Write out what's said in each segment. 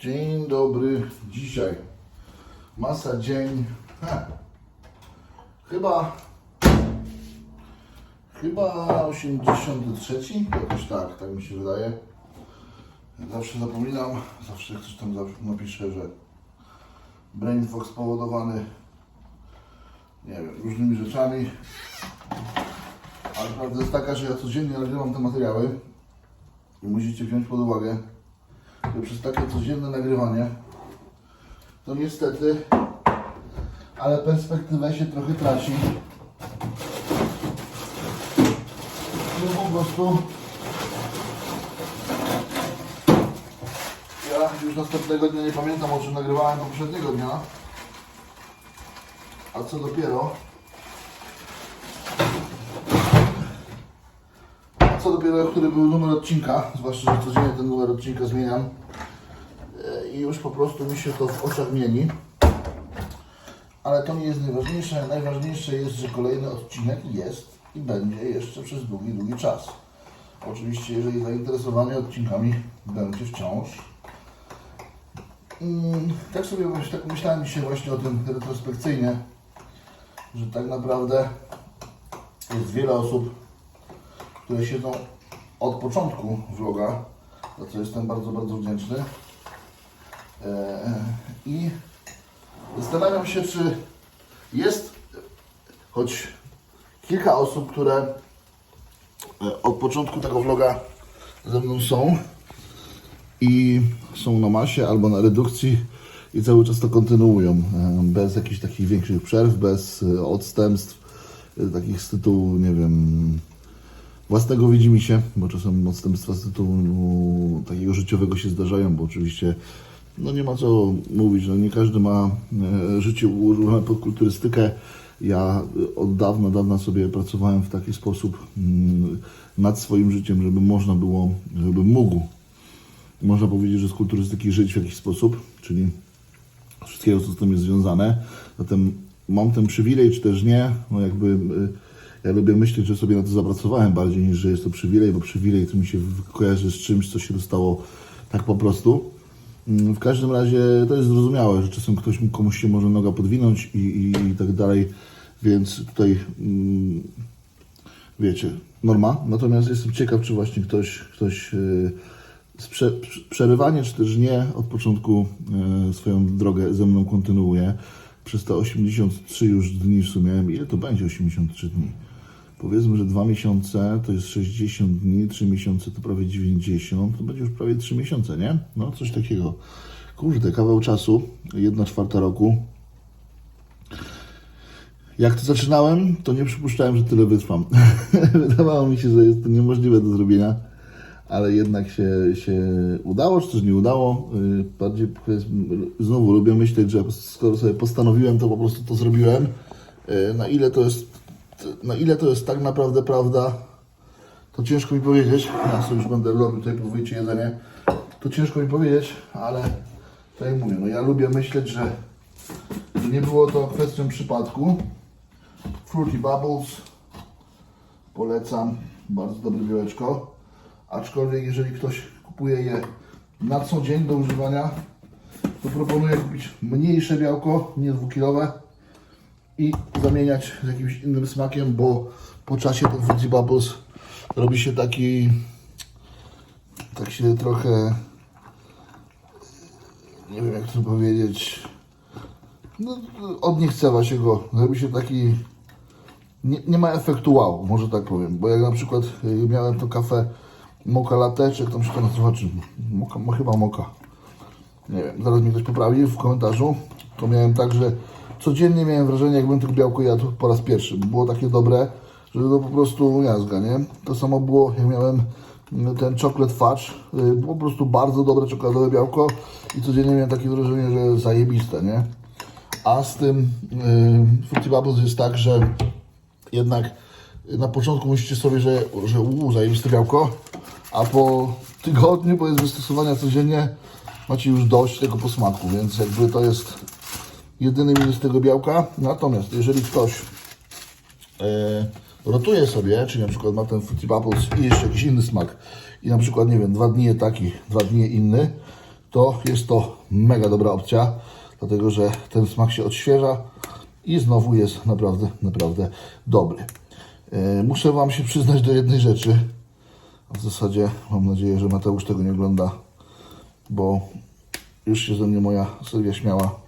Dzień dobry. Dzisiaj masa dzień. Ha. Chyba. Chyba 83. Jakoś tak, tak mi się wydaje. Zawsze zapominam, zawsze ktoś tam napisze, że brain fog spowodowany nie wiem, różnymi rzeczami. Ale prawda jest taka, że ja codziennie nagrywam te materiały i musicie wziąć pod uwagę, przez takie codzienne nagrywanie to niestety, ale perspektywę się trochę traci. No po prostu ja już następnego dnia nie pamiętam o czym nagrywałem poprzedniego dnia. A co dopiero co dopiero, który był numer odcinka, zwłaszcza, że codziennie ten numer odcinka zmieniam E, i już po prostu mi się to w oczach mieni. Ale to nie jest najważniejsze. Najważniejsze jest, że kolejny odcinek jest i będzie jeszcze przez długi, długi czas. Oczywiście, jeżeli zainteresowanie odcinkami będzie wciąż. Mm, Tak sobie tak myślałem dzisiaj właśnie o tym retrospekcyjnie, że tak naprawdę jest wiele osób, które siedzą od początku vloga, za co jestem bardzo, bardzo wdzięczny. E, I zastanawiam się, czy jest choć kilka osób, które e, od początku tego vloga ze mną są i są na masie albo na redukcji i cały czas to kontynuują, e, bez jakichś takich większych przerw, bez e, odstępstw, e, takich z tytułu, nie wiem, własnego widzimy się, bo czasem odstępstwa z tytułu takiego życiowego się zdarzają, bo oczywiście no nie ma co mówić, no nie każdy ma e, życie ułożone pod kulturystykę. Ja e, od dawna, dawna sobie pracowałem w taki sposób mm, nad swoim życiem, żeby można było, żeby mógł, można powiedzieć, że z kulturystyki żyć w jakiś sposób, czyli wszystkiego, co z tym jest związane. Zatem mam ten przywilej, czy też nie, no jakby y, ja lubię myśleć, że sobie na to zapracowałem bardziej niż, że jest to przywilej, bo przywilej to mi się kojarzy z czymś, co się dostało tak po prostu. Mm, W każdym razie to jest zrozumiałe, że czasem ktoś, komuś się może noga podwinąć i, i, i tak dalej, więc tutaj mm, wiecie, norma. Natomiast jestem ciekaw, czy właśnie ktoś, ktoś yy, przerywanie, czy też nie, od początku yy, swoją drogę ze mną kontynuuje. Przez te 83 już dni w sumie, ile to będzie 83 dni? Powiedzmy, że dwa miesiące to jest 60 dni, 3 miesiące to prawie 90, to będzie już prawie 3 miesiące, nie? No, coś takiego. Kurde, kawał czasu, jedna czwarta roku. Jak to zaczynałem, to nie przypuszczałem, że tyle wytrwam. Wydawało mi się, że jest to niemożliwe do zrobienia, ale jednak się, się udało, czy też nie udało. Yy, Bardziej znowu lubię myśleć, że skoro sobie postanowiłem, to po prostu to zrobiłem. Yy, Na ile to jest, na ile to jest tak naprawdę prawda, to ciężko mi powiedzieć. Ja sobie już będę robił tutaj podwójcie jedzenie. To ciężko mi powiedzieć, ale tak jak mówię, no ja lubię myśleć, że nie było to kwestią przypadku. Fruity Bubbles polecam, bardzo dobre białeczko. Aczkolwiek jeżeli ktoś kupuje je na co dzień do używania, to proponuję kupić mniejsze białko, nie dwukilowe i zamieniać z jakimś innym smakiem, bo po czasie ten Fruity Bubbles robi się taki tak się trochę nie wiem jak to powiedzieć no, od niechcewa się go, robi się taki, nie, nie ma efektu wow, może tak powiem, bo jak na przykład y, miałem to kafę moka latte, czy jak tam się to nazywa, czy moka, mo- chyba moka, nie wiem, zaraz mnie ktoś poprawi w komentarzu, to miałem tak, że codziennie miałem wrażenie, jakbym tylko białko jadł po raz pierwszy, było takie dobre, że to po prostu miazga, nie? To samo było, jak miałem mm, ten chocolate fudge, y, po prostu bardzo dobre czekoladowe białko i codziennie miałem takie wrażenie, że zajebiste, nie? A z tym yy, Fruity Bubbles jest tak, że jednak na początku myślicie sobie, że, że uuu, zajebiste białko, a po tygodniu, powiedzmy stosowania codziennie, macie już dość tego posmaku, więc jakby to jest jedyny minus tego białka. Natomiast jeżeli ktoś e, rotuje sobie, czyli na przykład ma ten Fruity Bubbles i jeszcze jakiś inny smak i na przykład, nie wiem, dwa dni taki, dwa dni inny, to jest to mega dobra opcja, dlatego że ten smak się odświeża i znowu jest naprawdę, naprawdę dobry. E, Muszę Wam się przyznać do jednej rzeczy. W zasadzie mam nadzieję, że Mateusz tego nie ogląda, bo już się ze mnie moja Sylwia śmiała,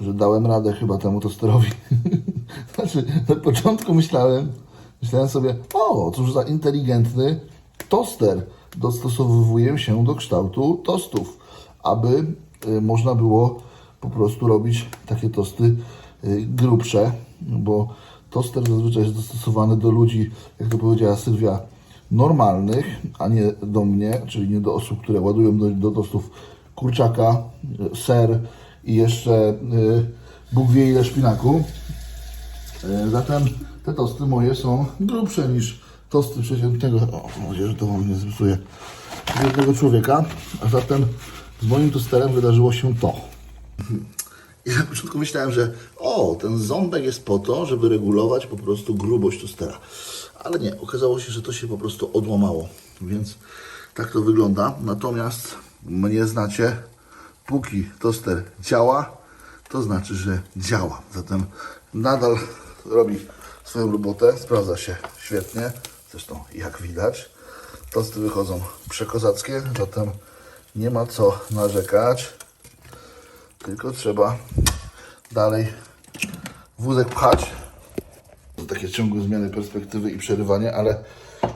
że dałem radę chyba temu tosterowi. znaczy, na początku myślałem, myślałem sobie, o, cóż za inteligentny toster. Dostosowuję się do kształtu tostów, aby y, można było po prostu robić takie tosty y, grubsze, bo toster zazwyczaj jest dostosowany do ludzi, jak to powiedziała Sylwia, normalnych, a nie do mnie, czyli nie do osób, które ładują do, do tostów kurczaka, y, ser i jeszcze y, Bóg wie ile szpinaku. E, Zatem te tosty moje są grubsze niż tosty przeciętnego, o, mam że to wam nie zepsuje, jednego człowieka. A zatem z moim tosterem wydarzyło się to. I na początku myślałem, że o, ten ząbek jest po to, żeby regulować po prostu grubość tostera. Ale nie, okazało się, że to się po prostu odłamało. Więc tak to wygląda. Natomiast mnie znacie, póki toster działa, to znaczy, że działa. Zatem nadal robi swoją robotę, sprawdza się świetnie. Zresztą jak widać, tosty wychodzą przekozackie, zatem nie ma co narzekać. Tylko trzeba dalej wózek pchać. To takie ciągłe zmiany perspektywy i przerywanie, ale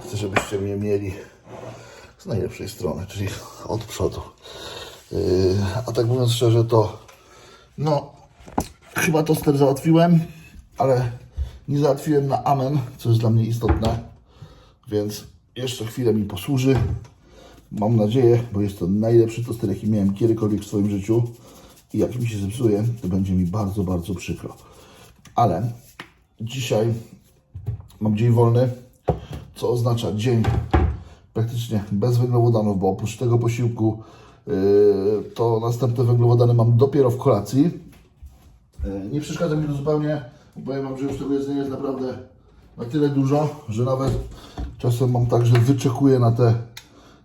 chcę, żebyście mnie mieli z najlepszej strony, czyli od przodu. A tak mówiąc szczerze, to no, chyba toster załatwiłem, ale nie załatwiłem na amen, co jest dla mnie istotne, więc jeszcze chwilę mi posłuży. Mam nadzieję, bo jest to najlepszy toster, jaki miałem kiedykolwiek w swoim życiu i jak mi się zepsuje, to będzie mi bardzo, bardzo przykro. Ale dzisiaj mam dzień wolny, co oznacza dzień praktycznie bez węglowodanów, bo oprócz tego posiłku to następne węglowodany mam dopiero w kolacji. Yy, Nie przeszkadza mi to zupełnie, bo powiem Wam, że już tego jedzenia jest naprawdę na tyle dużo, że nawet czasem mam tak, że wyczekuję na te,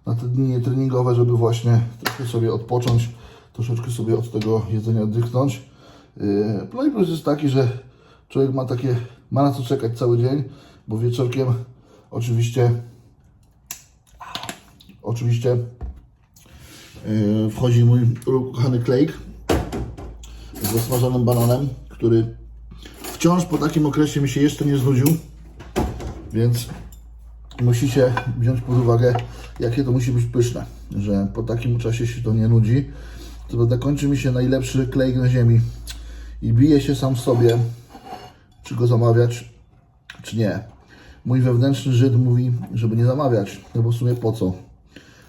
na te dni treningowe, żeby właśnie troszkę sobie odpocząć, troszeczkę sobie od tego jedzenia dychnąć. Yy, No i plus jest taki, że człowiek ma takie, ma na co czekać cały dzień, bo wieczorkiem oczywiście oczywiście yy, wchodzi mój ukochany klejk z zasmażonym bananem, który wciąż po takim okresie mi się jeszcze nie znudził, więc musicie wziąć pod uwagę, jakie to musi być pyszne, że po takim czasie się to nie nudzi. To prawda kończy mi się najlepszy klejk na ziemi i bije się sam w sobie, czy go zamawiać, czy nie. Mój wewnętrzny Żyd mówi, żeby nie zamawiać, no bo w sumie po co?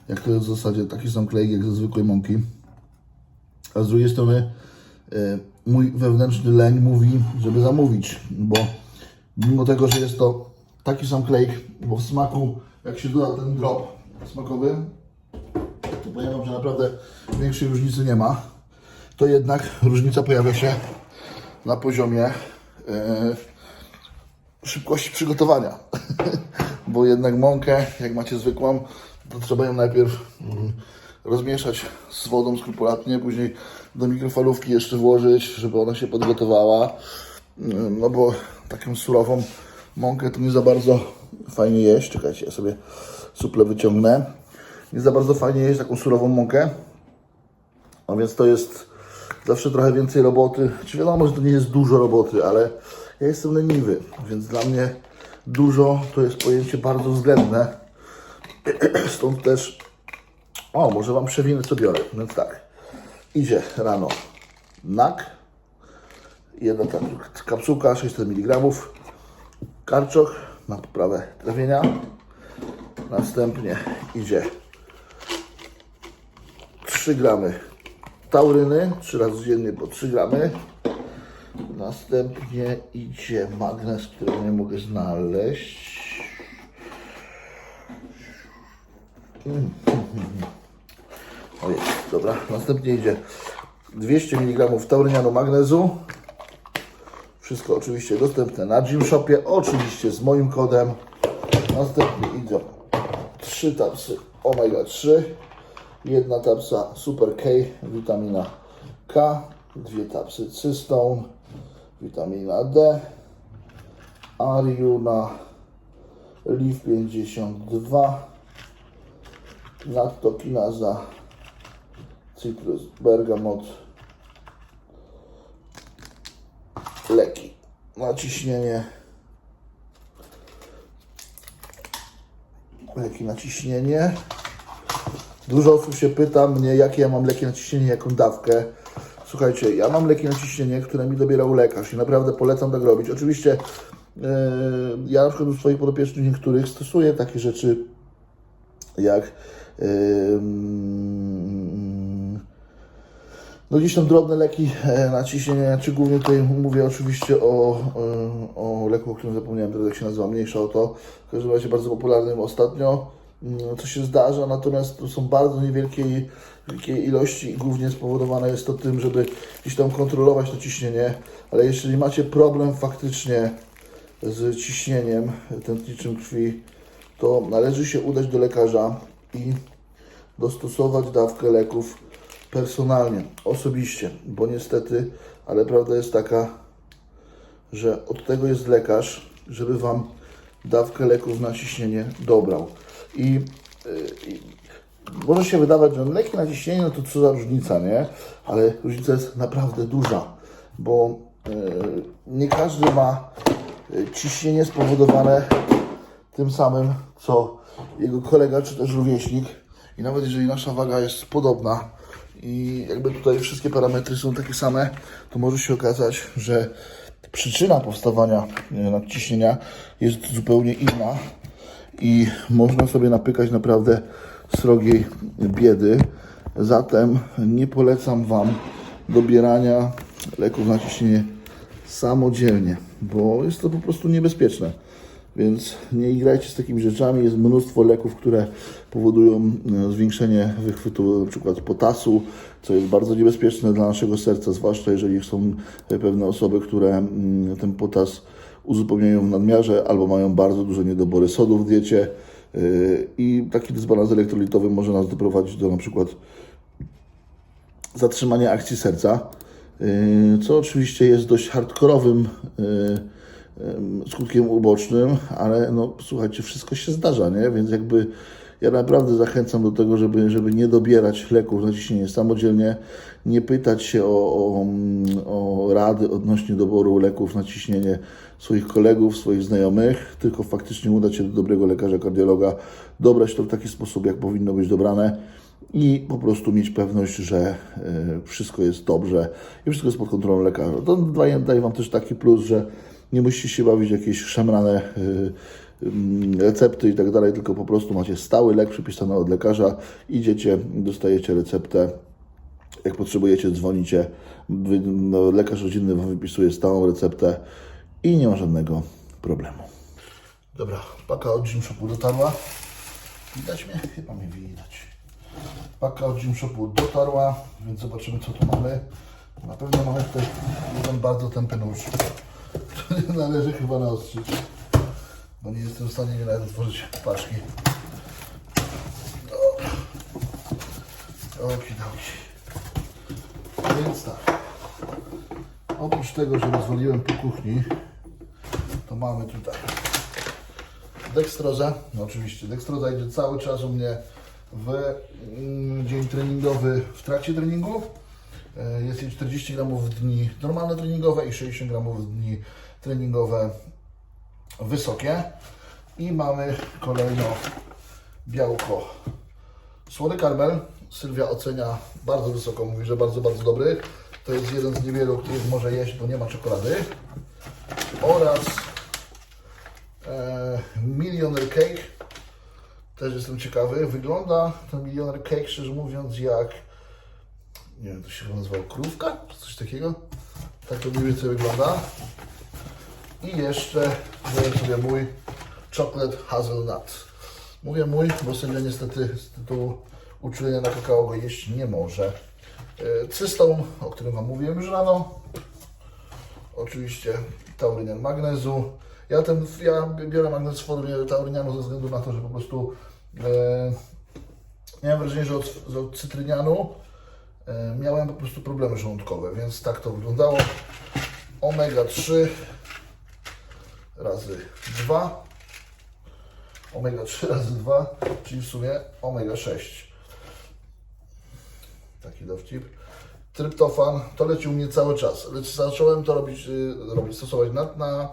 Jak to jest w zasadzie taki sam klejk jak ze zwykłej mąki. A z drugiej strony e, mój wewnętrzny leń mówi, żeby zamówić, bo mimo tego, że jest to taki sam klejk, bo w smaku, jak się doda ten drop smakowy, to powiem Wam, że naprawdę większej różnicy nie ma. To jednak różnica pojawia się na poziomie e, szybkości przygotowania. Bo jednak mąkę, jak macie zwykłą, to trzeba ją najpierw mm, rozmieszać z wodą skrupulatnie, później do mikrofalówki jeszcze włożyć, żeby ona się podgotowała. Mm, No bo taką surową mąkę to nie za bardzo fajnie jeść. Czekajcie, ja sobie suple wyciągnę. Nie za bardzo fajnie jeść taką surową mąkę. A więc to jest zawsze trochę więcej roboty. Czy wiadomo, że to nie jest dużo roboty, ale ja jestem leniwy, więc dla mnie dużo to jest pojęcie bardzo względne. Stąd też, o, może Wam przewinę, co biorę. Więc tak, idzie rano nak, jedna ta kapsułka, 600 mg, karczoch na poprawę trawienia. Następnie idzie 3 gramy tauryny, 3 razy dziennie po 3 gramy. Następnie idzie magnes, którego nie mogę znaleźć. Ojej, dobra. Następnie idzie 200 mg taurynianu magnezu. Wszystko oczywiście dostępne na Gymshopie, oczywiście z moim kodem. Następnie idą 3 tapsy Omega 3 jedna tapsa Super K, witamina K, dwie tapsy Cystone, witamina D, Ariuna, Liv 52, Nattokinaza, Citrus, Bergamot, leki na ciśnienie, leki na ciśnienie. Dużo osób się pyta mnie, jakie ja mam leki na ciśnienie, jaką dawkę. Słuchajcie, ja mam leki na ciśnienie, które mi dobierał lekarz i naprawdę polecam tak robić. Oczywiście yy, ja na przykład u swoich podopiecznych niektórych stosuję takie rzeczy jak no gdzieś tam drobne leki e, na ciśnienie, czy głównie tutaj mówię oczywiście o, e, o leku, o którym zapomniałem teraz jak się nazywa, mniejsza o to. W każdym razie bardzo popularnym ostatnio, mm, co się zdarza, natomiast to są bardzo niewielkie wielkie ilości i głównie spowodowane jest to tym, żeby gdzieś tam kontrolować to ciśnienie, ale jeżeli macie problem faktycznie z ciśnieniem tętniczym krwi, to należy się udać do lekarza i dostosować dawkę leków personalnie, osobiście, bo niestety, ale prawda jest taka, że od tego jest lekarz, żeby Wam dawkę leków na ciśnienie dobrał. I, yy, i może się wydawać, że leki na ciśnienie, no to co za różnica, nie? Ale różnica jest naprawdę duża, bo yy, nie każdy ma yy, ciśnienie spowodowane tym samym, co jego kolega czy też rówieśnik. I nawet jeżeli nasza waga jest podobna i jakby tutaj wszystkie parametry są takie same, to może się okazać, że przyczyna powstawania nadciśnienia jest zupełnie inna i można sobie napykać naprawdę srogiej biedy. Zatem nie polecam Wam dobierania leków na ciśnienie samodzielnie, bo jest to po prostu niebezpieczne. Więc nie igrajcie z takimi rzeczami. Jest mnóstwo leków, które powodują e, zwiększenie wychwytu przykład potasu, co jest bardzo niebezpieczne dla naszego serca, zwłaszcza jeżeli są pewne osoby, które mm, ten potas uzupełniają w nadmiarze albo mają bardzo duże niedobory sodu w diecie. E, I taki dysbalans elektrolitowy może nas doprowadzić do przykład zatrzymania akcji serca, e, co oczywiście jest dość hardkorowym skutkiem ubocznym, ale no słuchajcie, wszystko się zdarza, nie? Więc jakby ja naprawdę zachęcam do tego, żeby, żeby nie dobierać leków na ciśnienie samodzielnie, nie pytać się o, o, o rady odnośnie doboru leków na ciśnienie swoich kolegów, swoich znajomych, tylko faktycznie udać się do dobrego lekarza, kardiologa, dobrać to w taki sposób, jak powinno być dobrane i po prostu mieć pewność, że y, wszystko jest dobrze i wszystko jest pod kontrolą lekarza. To daje, daje Wam też taki plus, że nie musicie się bawić jakieś szemrane y, y, recepty i tak dalej, tylko po prostu macie stały lek przypisany od lekarza, idziecie, dostajecie receptę, jak potrzebujecie, dzwonicie, no, lekarz rodzinny Wam wypisuje stałą receptę i nie ma żadnego problemu. Dobra, paka od Gym Shopu dotarła. Widać mnie? Chyba mnie widać. Paka od Gym Shopu dotarła, więc zobaczymy co tu mamy. Na pewno mamy tutaj jeden bardzo tępy nóż, który należy chyba naostrzyć, bo nie jestem w stanie nie nawet otworzyć paczki. Okidoki. Więc tak. Oprócz tego, że rozwaliłem po kuchni, to mamy tutaj dekstrozę. No oczywiście, dekstroza idzie cały czas u mnie w mm, dzień treningowy, w trakcie treningu. E, Jest jej 40 gramów w dni normalne treningowe i 60 gramów w dni treningowe wysokie. I mamy kolejno białko Słony karmel. Sylwia ocenia bardzo wysoko, mówi, że bardzo, bardzo dobry. To jest jeden z niewielu, których może jeść, bo nie ma czekolady. Oraz e, Millionaire Cake. Też jestem ciekawy. Wygląda ten Millionaire Cake, szczerze mówiąc, jak nie wiem, to się nazywało krówka, czy coś takiego. Tak to mniej więcej wygląda. I jeszcze wziąłem sobie mój Chocolate Hazelnut. Mówię mój, bo Sylwia niestety z tytułu uczulenia na kakao go jeść nie może. E, Cystą, o którym Wam mówiłem już rano. Oczywiście taurynian magnezu. Ja, ten, ja biorę magnez w formie taurynianu ze względu na to, że po prostu e, miałem wrażenie, że od, od cytrynianu miałem po prostu problemy żołądkowe, więc tak to wyglądało. Omega 3 razy 2. Omega 3 razy 2, czyli w sumie omega 6. Taki dowcip. Tryptofan to leci u mnie cały czas. Zacząłem to robić, y, robić stosować na, na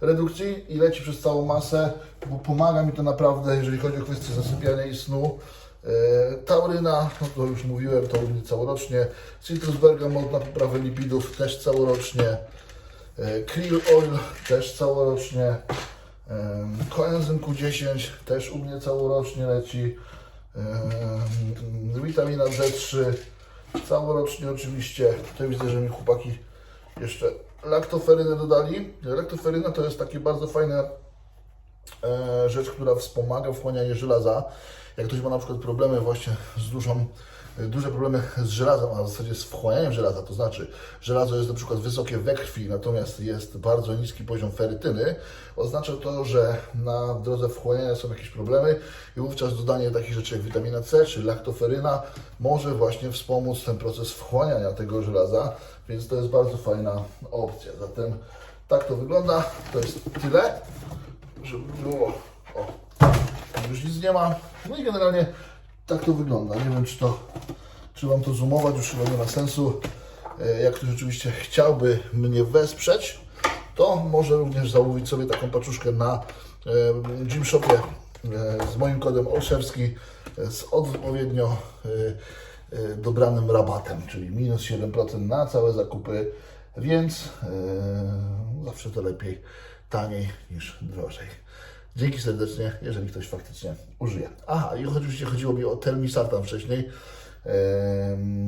redukcji i leci przez całą masę, bo pomaga mi to naprawdę, jeżeli chodzi o kwestię zasypiania i snu. E, Tauryna, no to już mówiłem, mnie całorocznie. Citrus bergamot na poprawę lipidów też całorocznie. E, Krill oil też całorocznie. E, Coenzym Q10 też u mnie całorocznie leci. Witamina D3 całorocznie oczywiście. Tutaj widzę, że mi chłopaki jeszcze laktoferynę dodali. Laktoferyna to jest takie bardzo fajne e, rzecz, która wspomaga wchłanianie żelaza. Jak ktoś ma na przykład problemy właśnie z dużą, duże problemy z żelazem, a w zasadzie z wchłanianiem żelaza, to znaczy żelazo jest na przykład wysokie we krwi, natomiast jest bardzo niski poziom ferytyny, oznacza to, że na drodze wchłaniania są jakieś problemy i wówczas dodanie takich rzeczy jak witamina C czy laktoferyna może właśnie wspomóc ten proces wchłaniania tego żelaza, więc to jest bardzo fajna opcja. Zatem tak to wygląda, to jest tyle żeby było. O, już nic nie ma. No i generalnie tak to wygląda. Nie wiem, czy to, czy Wam to zoomować, już chyba nie ma sensu. E, Jak ktoś rzeczywiście chciałby mnie wesprzeć, to może również zamówić sobie taką paczuszkę na e, Gymshopie e, z moim kodem Olszewski z odpowiednio dobranym rabatem, czyli minus 7% na całe zakupy, więc zawsze to lepiej taniej niż drożej. Dzięki serdecznie, jeżeli ktoś faktycznie użyje. Aha, i oczywiście chodziło mi o Telmisartan wcześniej,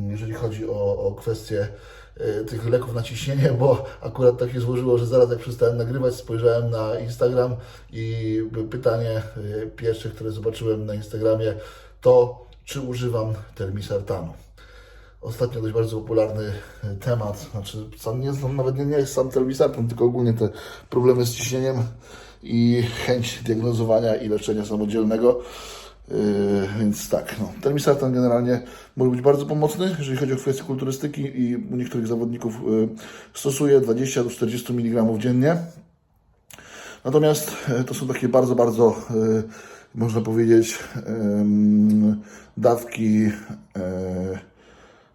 jeżeli chodzi o, o kwestię e, tych leków na ciśnienie, bo akurat tak się złożyło, że zaraz jak przestałem nagrywać, spojrzałem na Instagram i pytanie e, pierwsze, które zobaczyłem na Instagramie, to czy używam Telmisartanu. Ostatnio dość bardzo popularny e, temat, znaczy sam nie znam, nawet nie, nie jest sam telmisartan, tylko ogólnie te problemy z ciśnieniem i chęć diagnozowania i leczenia samodzielnego. Yy, więc tak, no. Telmisartan generalnie może być bardzo pomocny, jeżeli chodzi o kwestie kulturystyki i u niektórych zawodników yy, stosuje 20 do 40 mg dziennie. Natomiast e, to są takie bardzo, bardzo, można powiedzieć, dawki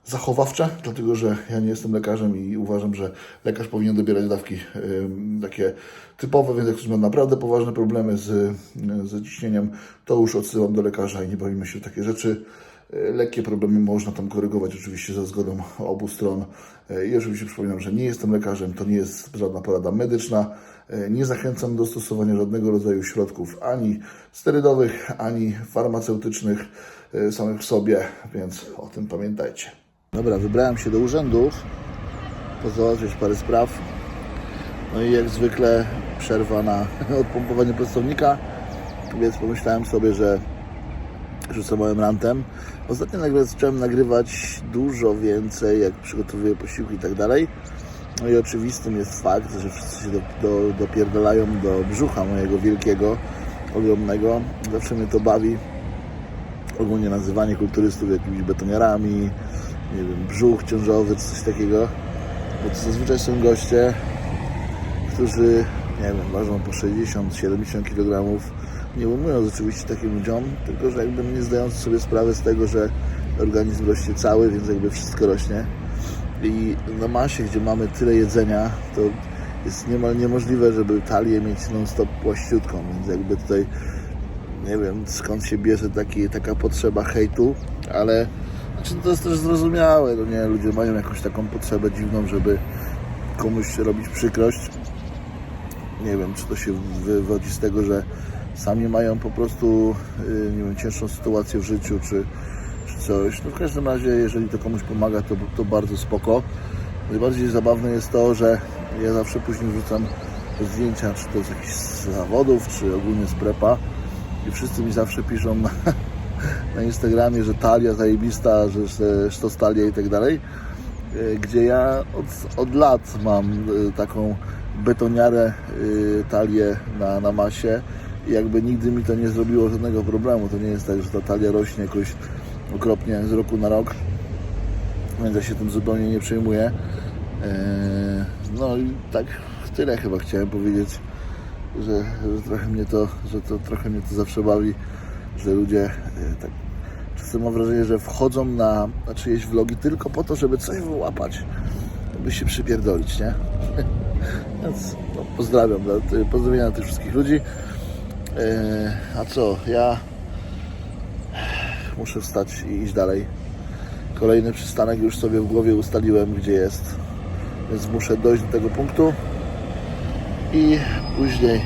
zachowawcze, dlatego że ja nie jestem lekarzem i uważam, że lekarz powinien dobierać dawki em, takie typowe, więc jak ktoś ma naprawdę poważne problemy z, z ciśnieniem, to już odsyłam do lekarza i nie bawimy się w takie rzeczy. E, Lekkie problemy można tam korygować oczywiście za zgodą obu stron. E, I oczywiście przypominam, że nie jestem lekarzem, to nie jest żadna porada medyczna. E, Nie zachęcam do stosowania żadnego rodzaju środków ani sterydowych, ani farmaceutycznych samych w sobie, więc o tym pamiętajcie. Dobra, wybrałem się do urzędów, pozałatwiać parę spraw. No i jak zwykle przerwa na odpompowanie pracownika, więc pomyślałem sobie, że rzucę małym rantem. Ostatnio nagle zacząłem nagrywać dużo więcej, jak przygotowuję posiłki i tak dalej. No i oczywistym jest fakt, że wszyscy się do, do, dopierdalają do brzucha mojego wielkiego, ogromnego. Zawsze mnie to bawi. Ogólnie nazywanie kulturystów jakimiś betoniarami, nie wiem, brzuch ciążowy coś takiego. Bo to zazwyczaj są goście, którzy, nie wiem, ważą po 60-70 kg. Nie ujmując oczywiście takim ludziom, tylko że jakby nie zdając sobie sprawy z tego, że organizm rośnie cały, więc jakby wszystko rośnie. I na masie, gdzie mamy tyle jedzenia, to jest niemal niemożliwe, żeby talię mieć non-stop płaściutką, więc jakby tutaj nie wiem skąd się bierze taki, taka potrzeba hejtu, ale znaczy to jest też zrozumiałe, no nie, ludzie mają jakąś taką potrzebę dziwną, żeby komuś robić przykrość. Nie wiem, czy to się wywodzi z tego, że sami mają po prostu yy, nie wiem, cięższą sytuację w życiu, czy, czy coś. No w każdym razie, jeżeli to komuś pomaga, to, to bardzo spoko. Najbardziej zabawne jest to, że ja zawsze później wrzucam zdjęcia, czy to z jakichś zawodów, czy ogólnie z prepa i wszyscy mi zawsze piszą na, Instagramie, że talia zajebista, że, że sztos talia i tak dalej. E, Gdzie ja od, od lat mam e, taką betoniarę e, talię na, na masie i jakby nigdy mi to nie zrobiło żadnego problemu. To nie jest tak, że ta talia rośnie jakoś okropnie z roku na rok, więc ja się tym zupełnie nie przejmuję. No i tak tyle chyba chciałem powiedzieć, że, że trochę mnie to, że to trochę mnie to zawsze bawi, że ludzie e, tak czasem mam wrażenie, że wchodzą na, na czyjeś vlogi tylko po to, żeby coś wyłapać, żeby się przypierdolić, nie? Więc no, pozdrawiam, pozdrowienia dla tych wszystkich ludzi. Eee, A co, ja muszę wstać i iść dalej. Kolejny przystanek już sobie w głowie ustaliłem, gdzie jest, więc muszę dojść do tego punktu i później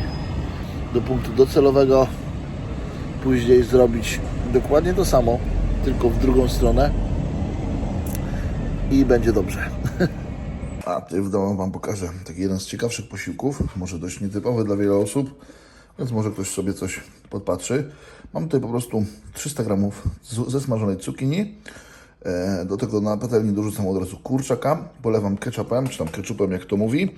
do punktu docelowego, później zrobić dokładnie to samo, tylko w drugą stronę i będzie dobrze. A w domu Wam pokażę taki jeden z ciekawszych posiłków, może dość nietypowy dla wielu osób, więc może ktoś sobie coś podpatrzy. Mam tutaj po prostu 300 gramów z- zesmażonej cukinii. E, Do tego na patelni dorzucam od razu kurczaka, polewam ketchupem, czy tam ketchupem jak to mówi.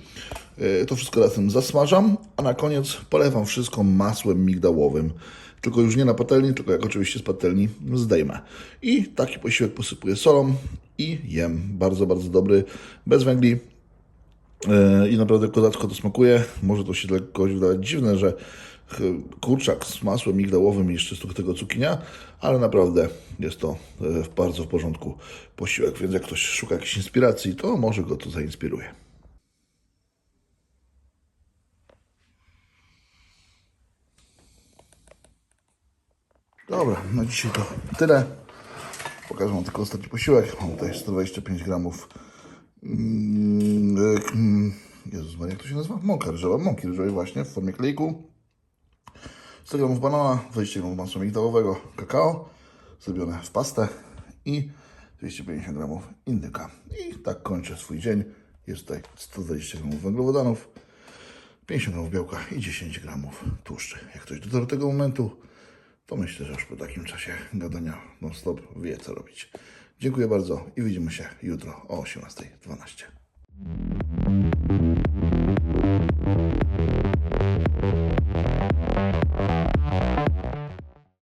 E, To wszystko razem zasmażam, a na koniec polewam wszystko masłem migdałowym. Tylko już nie na patelni, tylko jak oczywiście z patelni zdejmę. I taki posiłek posypuję solą i jem. Bardzo, bardzo dobry, bez węgli, E, i naprawdę kozacko to smakuje. Może to się dla kogoś wydawać dziwne, że kurczak z masłem migdałowym i jeszcze z tego cukinia, ale naprawdę jest to e, bardzo w porządku posiłek, więc jak ktoś szuka jakiejś inspiracji, to może go to zainspiruje. Dobra, na dzisiaj to tyle. Pokażę Wam tylko ostatni posiłek. Mam tutaj 125 gramów Mm, e, mm, Jezus Maria, jak to się nazywa? Mąka ryżowa, mąki ryżowej właśnie w formie klejku. 100 gramów banana, 20 gramów masła migdałowego, kakao zrobione w pastę i 250 gramów indyka. I tak kończę swój dzień. Jest tutaj 120 gramów węglowodanów, 50 gramów białka i 10 gramów tłuszczy. Jak ktoś dotarł do tego momentu, to myślę, że już po takim czasie gadania non-stop wie co robić. Dziękuję bardzo i widzimy się jutro o 18.12.